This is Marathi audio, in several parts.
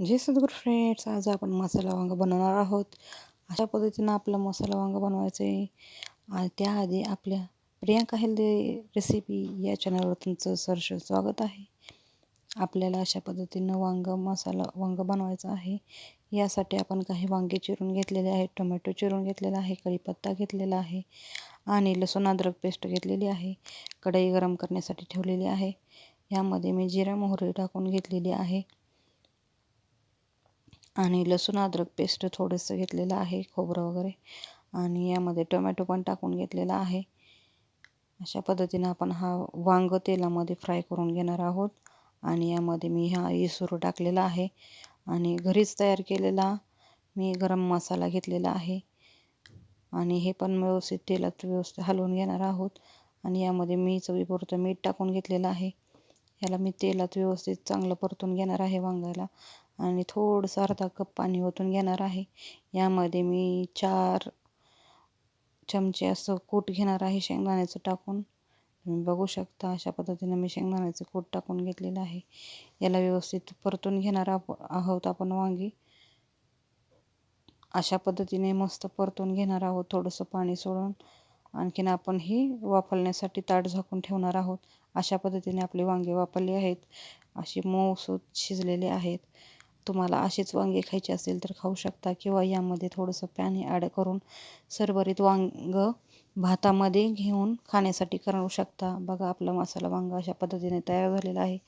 जे सद्गुरू फ्रेंड्स आज आपण मसाला वांग बनवणार आहोत अशा पद्धतीनं आपलं मसाला वांग बनवायचं आहे. आणि त्याआधी आपल्या प्रियांका हेल्दी रेसिपी या चॅनलवर तुमचं सरस स्वागत आहे. आपल्याला अशा पद्धतीनं वांग मसाला वांग बनवायचं आहे. यासाठी आपण काही वांगे चिरून घेतलेले आहेत टोमॅटो चिरून घेतलेला आहे कढीपत्ता घेतलेला आहे आणि लसूण अद्रक पेस्ट घेतलेली आहे कढई गरम करण्यासाठी ठेवलेली आहे. यामध्ये मी जिरा मोहरी टाकून घेतलेली आहे. आणि लसूण अद्रक पेस्ट थोडंसं घेतलेलं आहे खोबरं वगैरे. आणि यामध्ये टोमॅटो पण टाकून घेतलेला आहे. अशा पद्धतीनं आपण हा वांग तेलामध्ये फ्राय करून घेणार आहोत. आणि यामध्ये मी हा इसूर टाकलेला आहे. आणि घरीच तयार केलेला मी गरम मसाला घेतलेला आहे. आणि हे पण व्यवस्थित तेलात व्यवस्थित हलवून घेणार आहोत. आणि यामध्ये मी चवीपुरतं मीठ टाकून घेतलेलं आहे. याला मी तेलात व्यवस्थित चांगलं परतून घेणार आहे वांग्याला. आणि थोडंसं अर्धा कप पाणी ओतून घेणार आहे. यामध्ये मी चार चमचे असं कूट घेणार आहे शेंगदाण्याचं टाकून. तुम्ही बघू शकता अशा पद्धतीनं मी शेंगदाण्याचं कूट टाकून घेतलेलं आहे. याला व्यवस्थित परतून घेणार आहोत आपण वांगी. अशा पद्धतीने मस्त परतून घेणार आहोत थोडंसं पाणी सोडून. आणखीन आपण ही वापरण्यासाठी ताट झाकून ठेवणार आहोत. अशा पद्धतीने आपले वांगे वापरले आहेत. अशी मऊसूत शिजलेले आहेत. तुम्हाला अशीच वांगे खायची असेल तर खाऊ शकता किंवा यामध्ये थोडंसं पाणी ॲड करून सरभरीत वांग भातामध्ये घेऊन खाण्यासाठी करू शकता. बघा आपला मसाला वांग अशा पद्धतीने तयार झालेला आहे.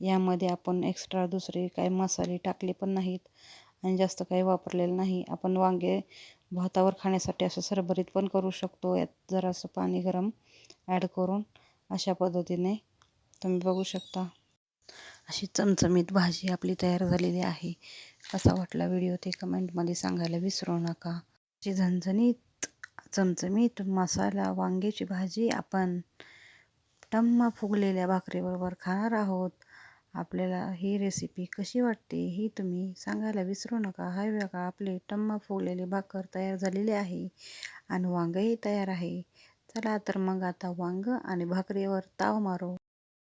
यामध्ये आपण एक्स्ट्रा दुसरे काही मसाले टाकले पण नाहीत. आणि जास्त काही वापरलेलं नाही. आपण वांगे भातावर खाण्यासाठी असं सरभरीत पण करू शकतो. यात जरासं पाणी गरम ॲड करून अशा पद्धतीने तुम्ही बघू शकता. अशी चमचमीत भाजी आपली तयार झालेली आहे. कसा वाटला व्हिडिओ ते कमेंटमध्ये सांगायला विसरू नका. अशी झणझणीत चमचमीत मसाला वांग्याची भाजी आपण टम्मा फुगलेल्या भाकरीबरोबर खाणार आहोत. आपल्याला ही रेसिपी कशी वाटते ही तुम्ही सांगायला विसरू नका. हाय बघा आपले टम्मा फुगलेले भाकर तयार झालेले आहे आणि वांगही तयार आहे. चला तर मग आता वांग आणि भाकरीवर ताव मारू.